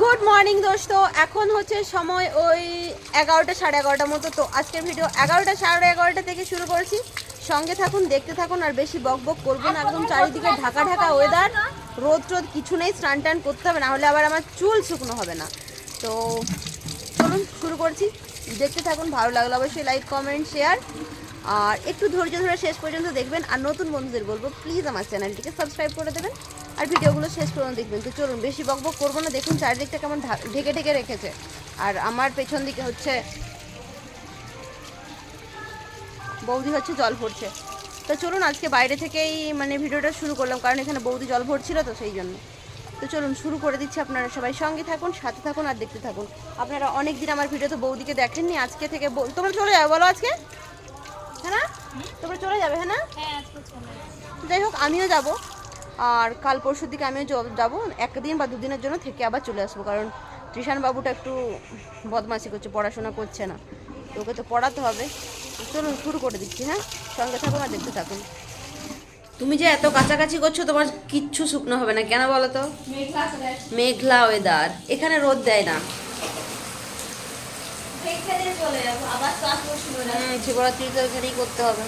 Good morning দোস্ত। এখন হচ্ছে সময় ওই এগারোটা, সাড়ে এগারোটার মতো। তো আজকের ভিডিও এগারোটা, সাড়ে এগারোটা থেকে শুরু করছি। সঙ্গে থাকুন, দেখতে থাকুন, আর বেশি বক বক করব না। একদম চারিদিকে ঢাকা ঢাকা ওয়েদার রোদ টোদ কিছু নেই, স্নান টান করতে হবে, না হলে আবার আমার চুল শুকনো হবে না। তো চলুন, শুরু করছি। দেখতে থাকুন, ভালো লাগল অবশ্যই লাইক কমেন্ট শেয়ার আর একটু ধৈর্য ধরে শেষ পর্যন্ত দেখবেন। আর নতুন বন্ধুদের বলব প্লিজ আমার চ্যানেলটিকে সাবস্ক্রাইব করে দেবেন। আর ভিডিওগুলো শেষ পর্যন্ত দেখবেন। তো চলুন বেশি বক বক করব না। দেখুন চারিদিকটা কেমন ঢেকে ঢেকে রেখেছে। আর আমার পেছন দিকে হচ্ছে বৌদি হচ্ছে জল ভরছে। তো চলুন আজকে বাইরে থেকেই মানে ভিডিওটা শুরু করলাম কারণ এখানে বৌদি জল ভরছিল তো সেই জন্য। তো চলুন শুরু করে দিচ্ছি আপনারা সবাই। সঙ্গে থাকুন সাথে থাকুন আর দেখতে থাকুন। আপনারা অনেক দিন আমার ভিডিও তো বৌদিকে দেখেননি আজকে থেকে তোমরা চলে যাবে বলো আজকে? হ্যাঁ তোমরা চলে যাবে হ্যাঁ না? যাই হোক আমিও যাব। আর কাল পরশুর দিকে আমিও যাব। একদিন বা দুদিনের জন্য থেকে আবার চলে আসব কারণ ত্রিশান বাবুটা একটু বদমাশি করছে পড়াশোনা করছে না। তো ওকে তো পড়াতে হবে। চলুন শুরু করে দিচ্ছি হ্যাঁ? সঙ্গে থাকুন আর দেখতে থাকুন। তুমি যে এত কাছাকাছি করছ তোমার কিচ্ছু শুকনো হবে না। কেন বলো তো? মেঘলা ওয়েদার এখানে রোদ দেয় না। শিবরাত্রি তো এখানেই করতে হবে।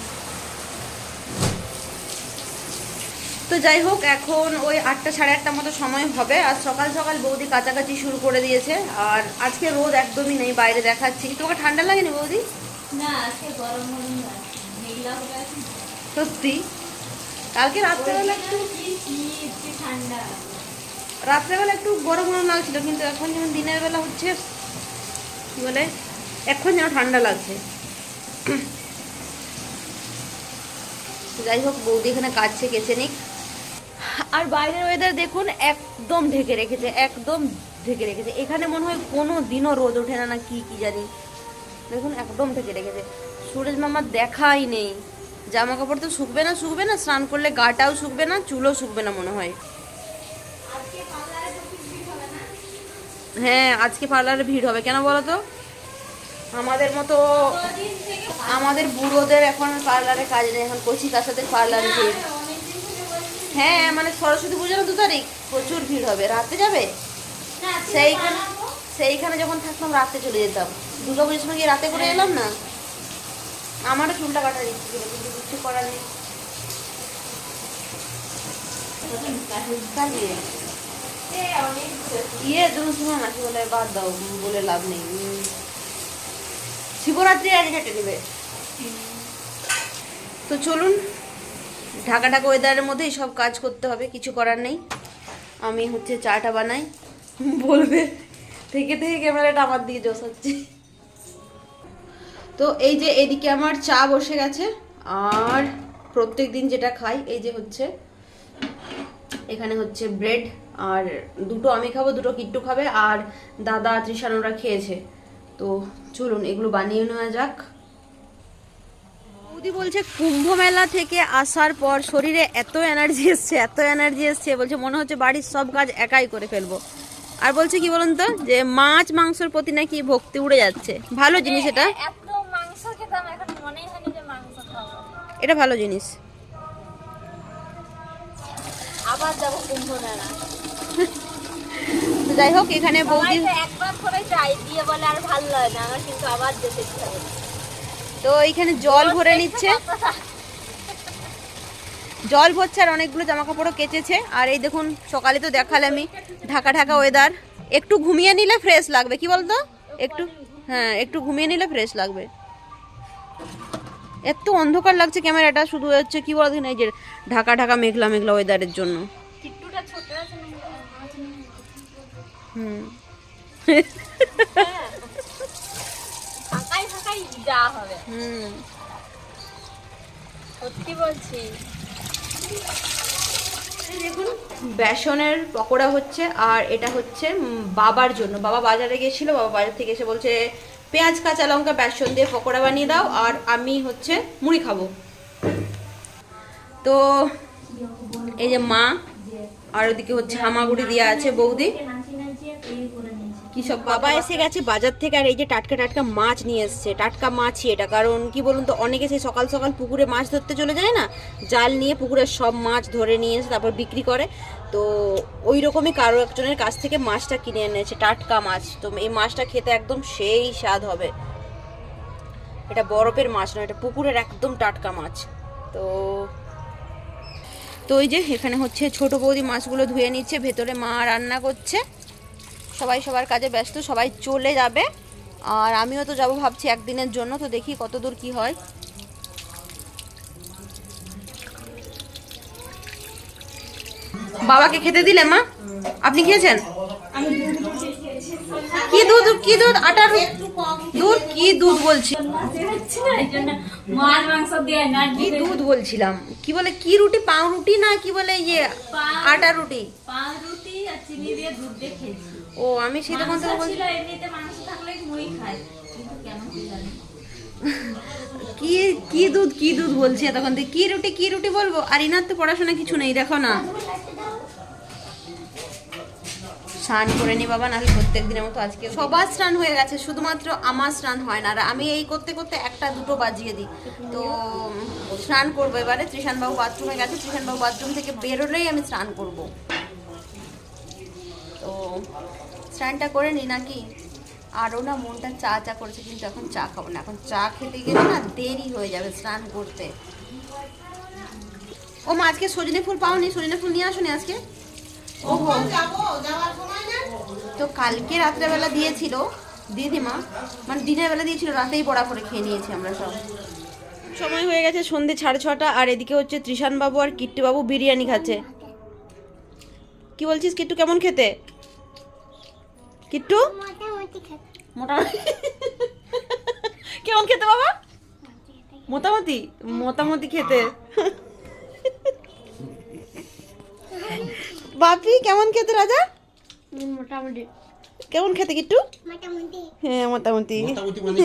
তো যাই হোক এখন ওই আটটা সাড়ে আটটার মতো সময় হবে। আর সকাল সকাল বৌদি কাছাকাছি শুরু করে দিয়েছে। আর আজকে রোদ একদমই নেই বাইরে দেখাচ্ছি। তোমাকে ঠান্ডা লাগেনি বৌদি? সত্যি? কালকে রাত্রেবেলা একটু রাত্রেবেলা একটু গরম গরম লাগছিল কিন্তু এখন যেমন দিনের বেলা হচ্ছে কি বলে এখন যেন ঠান্ডা লাগছে। যাই হোক বৌদি এখানে কাজছে কেচে নিক। আর বাইরের ওয়েদার দেখুন, একদম ঢেকে রেখেছে, একদম ঢেকে রেখেছে। এখানে মনে হয় কোনো দিনও রোদ ওঠে না না কি কি জানি। দেখুন, একদম ঢেকে রেখেছে। সুরজ মামার দেখাই নেই। জামা কাপড় তো শুকবে না শুকবে না, স্নান করলে গাটাও শুকবে না, চুলও শুকবে না মনে হয়। হ্যাঁ আজকে পার্লারে ভিড় হবে। কেন বলো তো? আমাদের মতো, আমাদের বুড়োদের এখন পার্লারে কাজ নেই, এখন কচি কাছাদের পার্লারে ভিড়। হ্যাঁ মানে সরস্বতী পুজোর দু তারিখ। প্রচুর ভিড় হবে। রাতে যাবে? সেইখানে সেইখানে যখন থাকতাম রাতে চলে যেতাম। দুর্গা পুজোর সময় গিয়ে রাতে করে এলাম না? আমারও চুলটা কাটার ইচ্ছে ছিল কিন্তু কিছু করার নেই। ইয়ে তুমি শুনো না কি বলে বাদ দাও বলে লাভ নেই। শিবরাত্রি আগে কেটে নেবে। তো চলুন ঢাকা ঢাকা ওয়েদারের মধ্যেই সব কাজ করতে হবে, কিছু করার নেই। আমি হচ্ছে চাটা বানাই, বলবে। থেকে থেকে ক্যামেরাটা আমার দিকে জোসাচ্ছি। তো এই যে এদিকে আমার চা বসে গেছে, আর প্রত্যেক দিন যেটা খাই, এই যে হচ্ছে, এখানে হচ্ছে ব্রেড আর দুটো আমি খাব, দুটো কিট্টু খাবে, আর দাদা তৃষানোরা খেয়েছে। তো চলুন, এগুলো বানিয়ে নেওয়া যাক। বৌদি বলছে কুম্ভ মেলা থেকে আসার পর শরীরে এত এনার্জি এসছে এত এনার্জি এসছে বলছে মনে হচ্ছে বাড়ির সব কাজ একাই করে ফেলব। আর বলছে কি বলুন তো যে মাছ মাংসের প্রতি নাকি ভক্তি উড়ে যাচ্ছে। ভালো জিনিস এটা। এটা ভালো জিনিস। আবার যাব কুম্ভ মেলা যাই হোক এখানে বৌদি একবার করে যাই দিয়ে বলে আর ভালো লাগে না আমার কিন্তু আবার যেতে ইচ্ছা তো এইখানে জল ভরে নিচ্ছে। জল ভরছে আর অনেকগুলো জামা কাপড়ও কেচেছে। আর এই দেখুন সকালে তো দেখালে আমি ঢাকা ঢাকা ওয়েদার একটু ঘুমিয়ে নিলে ফ্রেশ লাগবে কি বলতো? একটু হ্যাঁ একটু ঘুমিয়ে নিলে ফ্রেশ লাগবে। এত অন্ধকার লাগছে ক্যামেরাটা শুধু হচ্ছে কি বলতো এই যে ঢাকা ঢাকা মেঘলা মেঘলা ওয়েদারের জন্য। হুম। ফাঁকাই যাওয়া হবে। হুম। সত্যি বলছি। দেখুন বেসনের পকোড়া হচ্ছে আর এটা হচ্ছে বাবার জন্য। বাবা বাজারে গিয়েছিল বাবা বাজার থেকে এসে বলছে পেঁয়াজ কাঁচা লঙ্কা বেসন দিয়ে পকোড়া বানিয়ে দাও আর আমি হচ্ছে মুড়ি খাব। তো এই যে মা আর ওদিকে হচ্ছে হামাগুড়ি দেওয়া আছে বৌদি। সব বাবা এসে গেছে বাজার থেকে আর এই যে টাটকা টাটকা মাছ নিয়ে এসছে টাটকা মাছই এটা। কারণ কি বলুন তো অনেকে সেই সকাল সকাল পুকুরে মাছ ধরতে চলে যায় না? জাল নিয়ে পুকুরের সব মাছ ধরে নিয়ে এসে তারপর বিক্রি করে। তো ওই রকমই কারও একজনের কাছ থেকে মাছটা কিনে এনেছে টাটকা মাছ। তো এই মাছটা খেতে একদম সেই স্বাদ হবে। এটা বরফের মাছ নয় এটা পুকুরের একদম টাটকা মাছ। তো তো ওই যে এখানে হচ্ছে ছোট বৌদি মাছগুলো ধুয়ে নিচ্ছে ভেতরে মা রান্না করছে। সবাই সবার কাজে ব্যস্ত সবাই চলে যাবে। আর আমিও তো যাব ভাবছি একদিনের জন্য তো দেখি কত দূর কি হয়। বাবাকে খেতে দিলে মা? আপনি খেয়েছেন? কি দুধ কি দুধ? আটার দুধ? কি দুধ বলছি? কি দুধ বলছিলাম? কি বলে কি রুটি? পাউ রুটি না কি বলে ইয়ে? আটা রুটি? পাউরুটি আর চিনি দিয়ে দুধ দিয়ে খেয়েছি। ও আমি সেই মাংস থেকে বলছি ছিল এমনিতে মাংস থাকলে খায় কিন্তু কেন কি জানি। কি কি দুধ কি দুধ বলছি তখন থেকে? কি রুটি কি রুটি বলব? আর ইনার তো পড়াশোনা কিছু নেই দেখো না। স্নান করে নি বাবা নাহলে প্রত্যেক দিনের মতো আজকে সবার স্নান হয়ে গেছে শুধুমাত্র আমার স্নান হয় না। আর আমি এই করতে করতে একটা দুটো বাজিয়ে দিই। তো স্নান করব এবারে। ত্রিশানবাবু বাথরুমে গেছে ত্রিশানবাবু বাথরুম থেকে বেরোলেই আমি স্নান করব। তো স্নানটা করে নি নাকি? আরও না মনটা চা চা করেছে, কিন্তু এখন চা খাব না। এখন চা খেতে গেলে না দেরি হয়ে যাবে স্নান করতে। ও মা, আজকে সজনে ফুল পাওনি, সজনে ফুল নিয়ে আসুনি আজকে? ওহো। তো কালকে রাত্রেবেলা দিয়েছিল, দিদিমা মানে দিনের বেলা দিয়েছিল, রাতেই বড়া করে খেয়ে নিয়েছি আমরা সব। সময় হয়ে গেছে সন্ধে সাড়ে ছটা, আর এদিকে হচ্ছে ত্রিশান বাবু আর কিট্টু বাবু বিরিয়ানি খাচ্ছে। কি বলছিস কিট্টু কেমন খেতে? কিট্টু? মোটামুটি। কেমন খেতে বাবা? মোটামুটি মোটামুটি খেতে। বাপি কেমন খেতে রাজা? মোটামুটি। কেমন খেতে কিট্টু? হ্যাঁ মোটামুটি। মোটামুটি মানে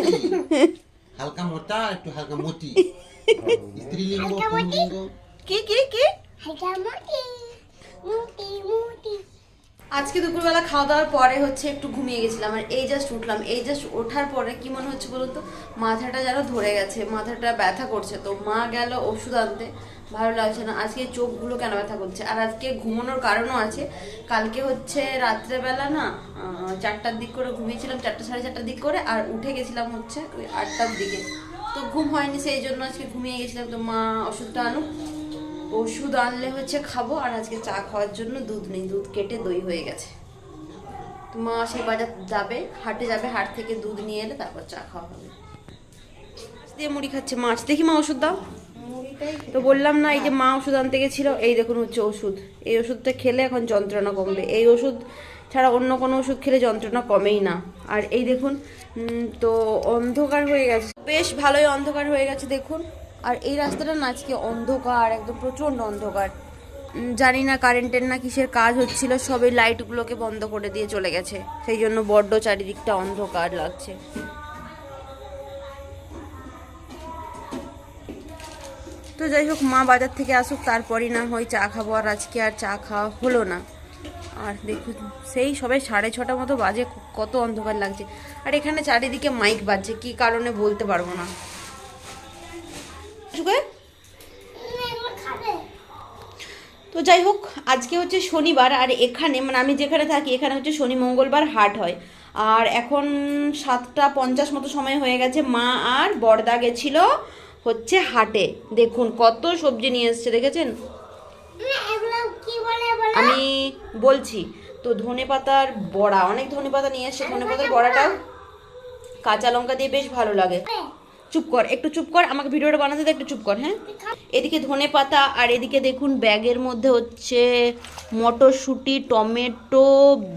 হালকা মোটা একটু হালকা মোটি। স্ত্রীলিঙ্গ কি কি কি? আজকে দুপুরবেলা খাওয়া দাওয়ার পরে হচ্ছে একটু ঘুমিয়ে গেছিলাম আর এই জাস্ট উঠলাম। এই জাস্ট ওঠার পরে কি মনে হচ্ছে বলুন তো? মাথাটা যেন ধরে গেছে, মাথাটা ব্যথা করছে তো মা গেল ওষুধ আনতে। ভালো লাগছে না, আজকে চোখগুলো কেন ব্যথা করছে? আর আজকে ঘুমানোর কারণও আছে। কালকে হচ্ছে রাত্রেবেলা না চারটার দিক করে ঘুমিয়েছিলাম, চারটা সাড়ে চারটার দিক করে আর উঠে গেছিলাম হচ্ছে ওই আটটার দিকে। তো ঘুম হয়নি, সেই জন্য আজকে ঘুমিয়ে গেছিলাম। তো মা ওষুধটা আনুক। ওষুধ আনলে হচ্ছে খাব, আর আজকে চা খাওয়ার জন্য দুধ নেই, দুধ কেটে দই হয়ে গেছে। মা সেই বাজার যাবে, হাটে যাবে, হাট থেকে দুধ নিয়ে এলে তারপর চা খাওয়া হবে। দিয়ে মুড়ি খাচ্ছে মাছ দেখি মা ওষুধ দাও। তো বললাম না, এই যে মা ওষুধ আনতে গেছিল, এই দেখুন হচ্ছে ওষুধ। এই ওষুধটা খেলে এখন যন্ত্রণা কমবে। এই ওষুধ ছাড়া অন্য কোনো ওষুধ খেলে যন্ত্রণা কমেই না। আর এই দেখুন তো অন্ধকার হয়ে গেছে। বেশ ভালোই অন্ধকার হয়ে গেছে, দেখুন। আর এই রাস্তাটা না আজকে অন্ধকার, একদম প্রচণ্ড অন্ধকার। জানি না কারেন্টের না কিসের কাজ হচ্ছিল সবই লাইটগুলোকে বন্ধ করে দিয়ে চলে গেছে। সেই জন্য বড্ড চারিদিকটা অন্ধকার লাগছে। তো যাই হোক, মা বাজার থেকে আসুক, তারপরই না হয় চা খাব। আর আজকে আর চা খাওয়া হলো না। আর দেখুন, সেই সবাই সাড়ে ছটা মতো বাজে, কত অন্ধকার লাগছে। আর এখানে চারিদিকে মাইক বাজছে, কি কারণে বলতে পারব না। সুখে? তো যাই হোক, আজকে হচ্ছে শনিবার আর এখানে মানে আমি যেখানে থাকি, এখানে হচ্ছে শনি, মঙ্গলবার হাট হয়। আর এখন সাতটা পঞ্চাশ মতো সময় হয়ে গেছে, মা আর বড়দা গেছিল হচ্ছে হাটে। দেখুন, কত সবজি নিয়ে এসছে, দেখেছেন? আমি বলছি, তো ধনে পাতার বড়া, অনেক ধনে পাতা নিয়ে এসছে ধনে পাতার বড়াটাও কাঁচা লঙ্কা দিয়ে বেশ ভালো লাগে। চুপ কর, একটু চুপ কর, আমাকে ভিডিওটা বানাতে দে, একটু চুপ কর হ্যাঁ? এদিকে ধনে পাতা, আর এদিকে দেখুন ব্যাগের মধ্যে হচ্ছে মটরশুঁটি, টমেটো,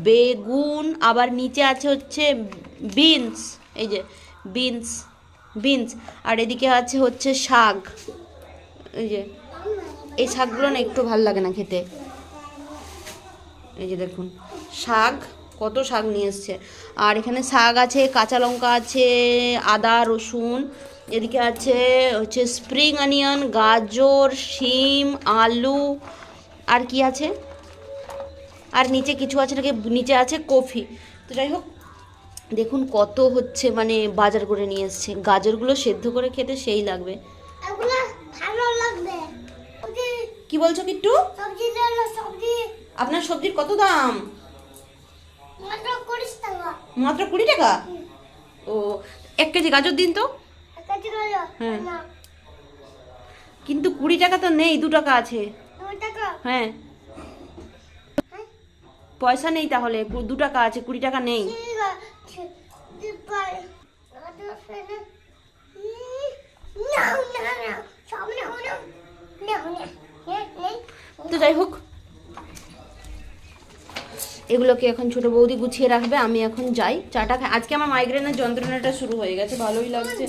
বেগুন, আবার নিচে আছে হচ্ছে বিনস, এই যে বিনস বিনস, আর এদিকে আছে হচ্ছে শাক, এই যে। এই শাকগুলো না একটু ভালো লাগে না খেতে। এই যে দেখুন, শাক কত শাক নিয়ে এসছে। আর এখানে শাক আছে কাঁচা লঙ্কা আছে আদা রসুন এদিকে আছে হচ্ছে স্প্রিং অনিয়ন গাজর শিম আলু আর কি আছে? আর নিচে কিছু আছে নাকি? নিচে আছে কফি। তো যাই হোক দেখুন কত হচ্ছে মানে বাজার করে নিয়ে এসছে। গাজরগুলো সেদ্ধ করে খেতে সেই লাগবে। কি বলছো কিট্টু? আপনার সবজির কত দাম? মাত্র কুড়ি টাকা। ও এক কেজি গাজর দিন তো? হ্যাঁ। কিন্তু কুড়ি টাকা তো নেই দু টাকা আছে। টাকা? হ্যাঁ। পয়সা নেই তাহলে দু টাকা আছে কুড়ি টাকা নেই। তো যাই দিপাই এগুলোকে এখন ছোট বৌদি গুছিয়ে রাখবে, আমি এখন যাই। চাটা খাই আজকে আমার মাইগ্রেনের যন্ত্রণাটা শুরু হয়ে গেছে, ভালোই লাগছে।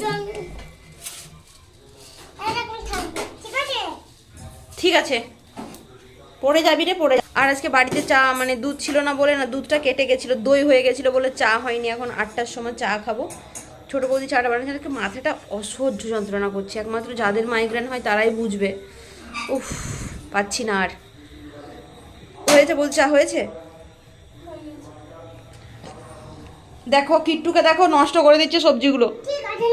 ঠিক আছে। পড়ে যাবি রে, পড়ে আর আজকে বাড়িতে চা মানে দুধ ছিল না বলে না, দুধটা কেটে গেছিল, দই হয়ে গেছিল বলে চা হয়নি, এখন আটটার সময় চা খাব। ছোটো বৌদি চাটা বানাচ্ছে আজকে মাথাটা অসহ্য যন্ত্রণা করছে, একমাত্র যাদের মাইগ্রেন হয় তারাই বুঝবে। উফ, পাচ্ছি না আর। হয়েছে বলছি চা হয়েছে? দেখো কিট্টুকে দেখো নষ্ট করে দিচ্ছে সবজিগুলো। ঠিক আছে